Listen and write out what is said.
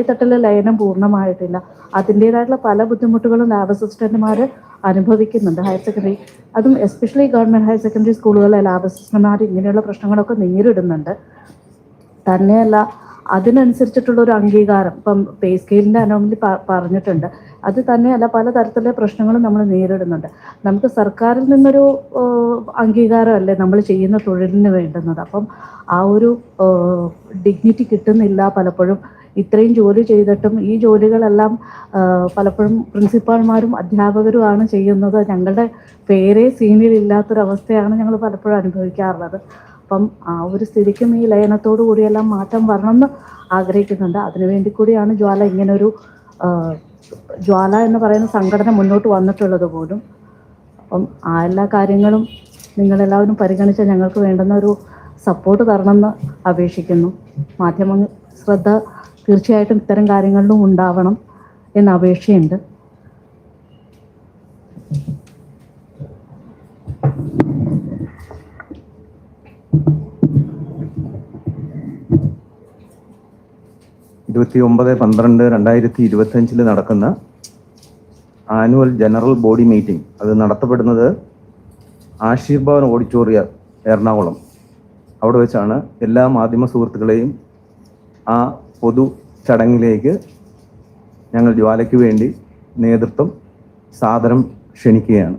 താഴെത്തട്ടിലെ ലയനം പൂർണമായിട്ടില്ല. അതിന്റേതായിട്ടുള്ള പല ബുദ്ധിമുട്ടുകളും ലാബ് അസിസ്റ്റന്റുമാർ അനുഭവിക്കുന്നുണ്ട്. ഹയർ സെക്കൻഡറി അതും എസ്പെഷ്യലി ഗവൺമെന്റ് ഹയർ സെക്കൻഡറി സ്കൂളുകളിലെ ലാബ് അസിസ്റ്റന്റുമാർ ഇങ്ങനെയുള്ള പ്രശ്നങ്ങളൊക്കെ നേരിടുന്നുണ്ട്. തന്നെയല്ല അതിനനുസരിച്ചിട്ടുള്ള ഒരു അംഗീകാരം ഇപ്പം പേ സ്കെയിലിന്റെ അനോമലി പറഞ്ഞിട്ടുണ്ട്. അത് തന്നെയല്ല പലതരത്തിലുള്ള പ്രശ്നങ്ങളും നമ്മൾ നേരിടുന്നുണ്ട്. നമുക്ക് സർക്കാരിൽ നിന്നൊരു അംഗീകാരമല്ലേ നമ്മൾ ചെയ്യുന്ന തൊഴിലിന് വേണ്ടുന്നത്? അപ്പം ആ ഒരു ഡിഗ്നിറ്റി കിട്ടുന്നില്ല പലപ്പോഴും. ഇത്രയും ജോലി ചെയ്തിട്ടും ഈ ജോലികളെല്ലാം പലപ്പോഴും പ്രിൻസിപ്പാൾമാരും അധ്യാപകരുമാണ് ചെയ്യുന്നത്. ഞങ്ങളുടെ പേരെ സീനിയർ ഇല്ലാത്തൊരവസ്ഥയാണ് ഞങ്ങൾ പലപ്പോഴും അനുഭവിക്കാറുള്ളത്. അപ്പം ആ ഒരു സ്ഥിതിക്കും ഈ ലയനത്തോടു കൂടിയെല്ലാം മാറ്റം വരണമെന്ന് ആഗ്രഹിക്കുന്നുണ്ട്. അതിനുവേണ്ടി കൂടിയാണ് ജ്വാല ഇങ്ങനൊരു ജ്വാല എന്ന് പറയുന്ന സംഘടന മുന്നോട്ട് വന്നിട്ടുള്ളത് പോലും. അപ്പം ആ എല്ലാ കാര്യങ്ങളും നിങ്ങളെല്ലാവരും പരിഗണിച്ച ഞങ്ങൾക്ക് വേണ്ടുന്ന ഒരു സപ്പോർട്ട് തരണമെന്ന് അപേക്ഷിക്കുന്നു. മാധ്യമ ശ്രദ്ധ തീർച്ചയായിട്ടും ഇത്തരം കാര്യങ്ങളിലും ഉണ്ടാവണം എന്ന അപേക്ഷയുണ്ട്. ഇരുപത്തി ഒമ്പത് പന്ത്രണ്ട് രണ്ടായിരത്തി ഇരുപത്തി അഞ്ചിൽ നടക്കുന്ന ആനുവൽ ജനറൽ ബോഡി മീറ്റിംഗ്. അത് നടത്തപ്പെടുന്നത് ആശീർഭവൻ ഓഡിറ്റോറിയ എറണാകുളം. അവിടെ വെച്ചാണ് എല്ലാ മാധ്യമ സുഹൃത്തുക്കളെയും ആ പൊതു ചടങ്ങിലേക്ക് ഞങ്ങൾ ജ്വാലയ്ക്ക് വേണ്ടി നേതൃത്വം സാദരം ക്ഷണിക്കുകയാണ്.